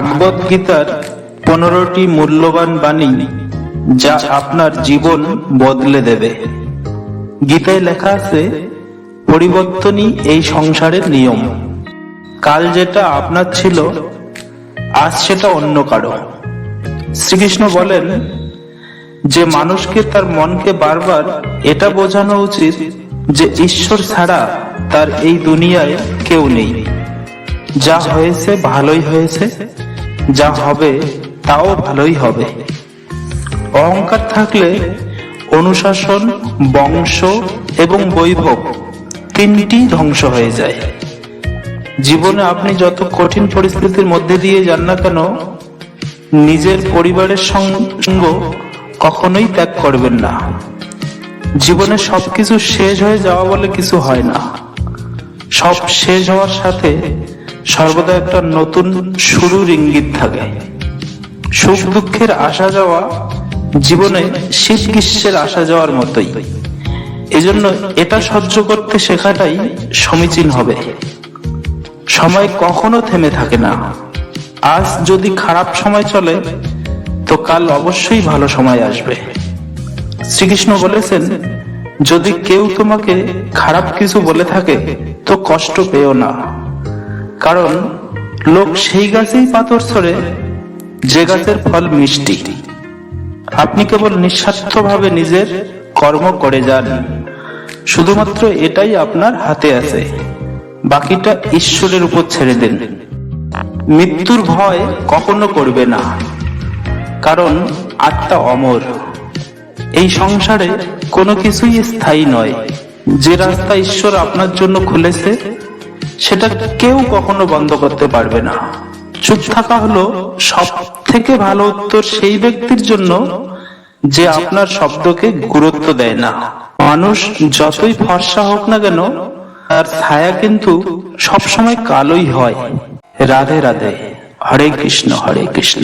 ভাগবত গীতার পনেরোটি মূল্যবান বাণী যা আপনার জীবন বদলে দেবে। গীতায় লেখা আছে, পরিবর্তনই এই সংসারের নিয়ম। কাল যেটা আপনার ছিল, আজ সেটা অন্য কারও। শ্রীকৃষ্ণ বলেন, যে মানুষকে তার মনকে বারবার এটা বোঝানো উচিত যে ঈশ্বর ছাড়া তার এই দুনিয়ায় কেউ নেই। যা হয়েছে ভালোই হয়েছে যা হবে তাও ভালোই হবে। অহংকার থাকলে অনুশাসন, বংশ এবং বৈভব তিনটি ধ্বংস হয়ে যায়। জীবনে আপনি যত কঠিন পরিস্থিতির মধ্যে দিয়ে যান না কেন, নিজের পরিবারের সঙ্গ কখনোই ত্যাগ করবেন না। জীবনে সবকিছু শেষ হয়ে যাওয়া বলে কিছু হয় না। সব শেষ হওয়ার সাথে সর্বদা একটা নতুন শুরুর ইঙ্গিত থাকে। সুখ দুঃখের আসা যাওয়া জীবনে শীত গ্রীষ্মের আসা যাওয়ার মতোই। এজন্য এটা সহ্য করতে শেখাটাই সমীচীন হবে। সময় কখনো থেমে থাকে না। আজ যদি খারাপ সময় চলে, তো কাল অবশ্যই ভালো সময় আসবে। শ্রীকৃষ্ণ বলেছেন, যদি কেউ তোমাকে খারাপ কিছু বলে থাকে, তো কষ্ট পেও না। কারণ লোক সেই গাছেই পাথর ছড়ে, যে গাছের ফল মিষ্টি। আপনি কেবল নিঃস্বার্থভাবে নিজের কর্ম করে যান। শুধুমাত্র এটাই আপনার হাতে আছে। বাকিটা ঈশ্বরের উপর ছেড়ে দেন। মৃত্যুর ভয় কখনো করবে না। কারণ আত্মা অমর। এই সংসারে কোনো কিছুই স্থায়ী নয়। যে রাস্তা ঈশ্বর আপনার জন্য খুলেছে সেটা কেউ কখনো বন্ধ করতে পারবে না। চুপ থাকা হলো সব থেকে ভালো উত্তর সেই ব্যক্তির জন্য যে আপনার শব্দকে গুরুত্ব দেয় না। মানুষ যতই ফর্সা হোক না কেন, তার ছায়া কিন্তু সবসময় কালোই হয়। রাধে রাধে, হরে কৃষ্ণ হরে কৃষ্ণ।